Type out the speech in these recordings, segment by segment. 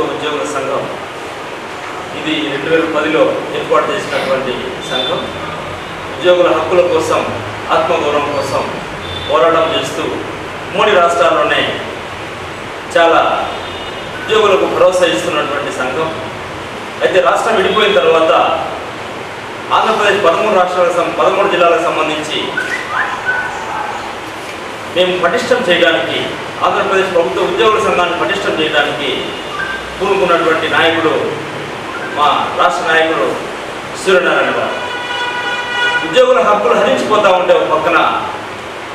ప్రభుత్వ ఉద్యోగుల సంఘం. ఇది రెండు వేల పదిలో ఏర్పాటు చేసినటువంటి సంఘం. ఉద్యోగుల హక్కుల కోసం ఆత్మగౌరవం కోసం పోరాటం చేస్తూ మూడు రాష్ట్రాల్లోనే చాలా ఉద్యోగులకు భరోసా ఇస్తున్నటువంటి సంఘం. అయితే రాష్ట్రం విడిపోయిన తర్వాత ఆంధ్రప్రదేశ్ పదమూడు రాష్ట్రాలకు సం- పదమూడు జిల్లాలకు సంబంధించి మేము పటిష్టం చేయడానికి ఆంధ్రప్రదేశ్ ప్రభుత్వ ఉద్యోగుల సంఘాన్ని పటిష్టం చేయడానికి పూనుకున్నటువంటి నాయకుడు మా రాష్ట్ర నాయకుడు సూర్యనారాయణ గారు. ఉద్యోగుల హక్కులు హరించిపోతూ ఉంటే ఒక పక్కన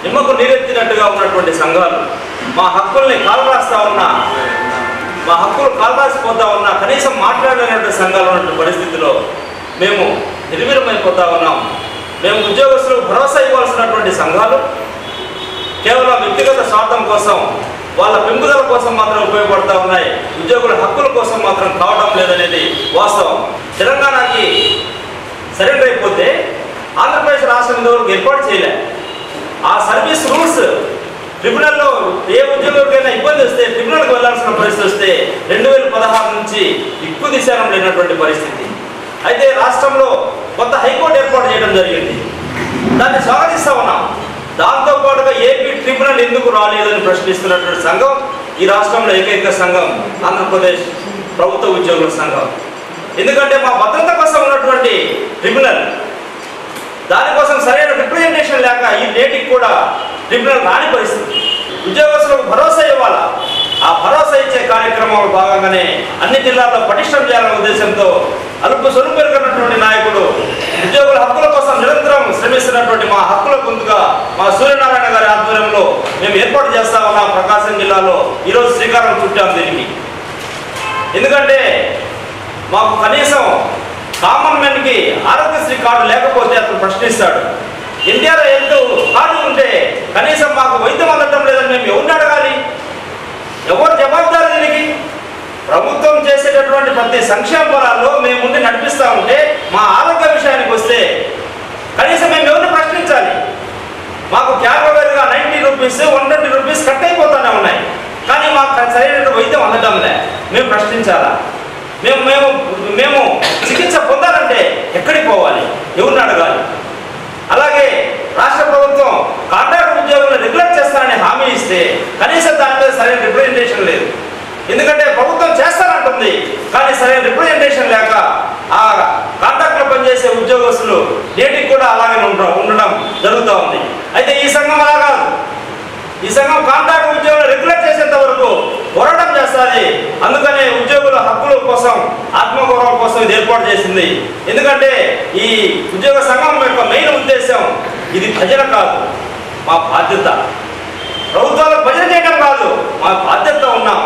నిమ్మకు నీరెత్తినట్టుగా ఉన్నటువంటి సంఘాలు మా హక్కుల్ని కాలరాస్తా ఉన్నా మా హక్కులు కాలరాసిపోతా ఉన్నా కనీసం మాట్లాడలేనటువంటి సంఘాలు ఉన్నటువంటి పరిస్థితిలో మేము నిర్వీరమైపోతా ఉన్నాం. మేము ఉద్యోగస్తులకు భరోసా ఇవ్వాల్సినటువంటి సంఘాలు కేవలం వ్యక్తిగత స్వార్థం కోసం వాళ్ళ పెంపుదల కోసం మాత్రం ఉపయోగపడతా ఉన్నాయి. ఉద్యోగుల హక్కుల కోసం మాత్రం కావడం లేదనేది వాస్తవం. తెలంగాణకి సరెండర్ అయిపోతే ఆంధ్రప్రదేశ్ రాష్ట్రం ఇంతవరకు ఏర్పాటు చేయలే. ఆ సర్వీస్ రూల్స్ ట్రిబ్యునల్లో ఏ ఉద్యోగులకైనా ఇబ్బంది వస్తే ట్రిబ్యునల్కి వెళ్ళాల్సిన పరిస్థితి వస్తే రెండు వేల పదహారు నుంచి ఎక్కువ దిశానం లేనటువంటి పరిస్థితి. అయితే రాష్ట్రంలో కొత్త హైకోర్టు ఏర్పాటు చేయడం జరిగింది. దాన్ని స్వాగతిస్తా ఉన్నాం. ఏపీ ఎందుకు రాలేదని ప్రశ్నిస్తున్నటువంటి సంఘం ఈ రాష్ట్రంలో ఏకైక సంఘం ఆంధ్రప్రదేశ్ ప్రభుత్వ ఉద్యోగుల సంఘం. ఎందుకంటే మా భద్రత కోసం ఉన్నటువంటి ట్రిబ్యునల్ దానికోసం సరైన రిప్రజెంటేషన్ లేక ఈ నేటికి కూడా ట్రిబ్యునల్ రాని పరిస్థితి. ఉద్యోగస్తులకు భరోసా ఇవ్వాలా? ఆ భరోసా ఇచ్చే కార్యక్రమంలో భాగంగానే అన్ని జిల్లాల్లో పటిష్టం చేయాలనే ఉద్దేశంతో అల్ప సొలుపెరుకున్నటువంటి నాయకుడు ఉద్యోగుల హక్కుల కోసం నిరంతరం శ్రమిస్తున్నటువంటి మా హక్కుల గొంతుగా మా సూర్యనారాయణ గారి ఆధ్వర్యంలో మేము ఏర్పాటు చేస్తా ఉన్నాం ప్రకాశం జిల్లాలో ఈరోజు శ్రీకారం చుట్టాం దీనికి. ఎందుకంటే మాకు కనీసం కామన్ మ్యాన్కి ఆరోగ్యశ్రీ కార్డు లేకపోతే అతను ప్రశ్నిస్తాడు. ఎన్టీఆర్ హెల్త్ కార్డు ఉంటే కనీసం మాకు వైద్యం అందటం లేదని మేము ఎవరిని అడగాలి? ఎవరు జవాబుదారు దీనికి? ప్రభుత్వం చేసేటటువంటి ప్రతి సంక్షేమ పొలాల్లో మేము ఉండి నడిపిస్తూ ఉంటే మా ఆరోగ్య విషయానికి వస్తే కనీసం మేము ఎవరిని ప్రశ్నించాలి మాకు క్యాబవేరుగా నైంటీ రూపీస్ రూపీస్ కట్ అయిపోతానే ఉన్నాయి. కానీ మాకు సరైన వైద్యం అందడంలే మేము ప్రశ్నించాలా? మేము మేము మేము చికిత్స పొందాలంటే ఎక్కడికి పోవాలి? ఎవరిని అడగాలి? అలాగే రాష్ట్ర ప్రభుత్వం కాంట్రాక్ట్ ఉద్యోగులను రెగ్యులర్ చేస్తానని హామీ ఇస్తే కనీసం దాని మీద సరైన రిప్రజెంటేషన్ లేదు. ఎందుకంటే ప్రభుత్వం చేస్తానంటుంది కానీ సరైన రిప్రజెంటేషన్ లేక ఆ కాంట్రాక్ట్లో పనిచేసే ఉద్యోగస్తులు నేటికి కూడా అలాగే ఉండడం ఉండడం జరుగుతూ ఉంది. అయితే ఈ సంఘం ఈ సంఘం కాంట్రాక్ట్ ఉద్యోగులు రెగ్యులర్ చేసేంత వరకు పోరాటం చేస్తుంది. అందుకనే ఉద్యోగుల హక్కుల కోసం ఆత్మగౌరవం కోసం ఇది ఏర్పాటు చేసింది. ఎందుకంటే ఈ ఉద్యోగ సంఘం యొక్క మెయిన్ ఉద్దేశం ఇది భజన కాదు మా బాధ్యత. ప్రభుత్వాలు భజన చేయడం కాదు మా బాధ్యత ఉన్నాం.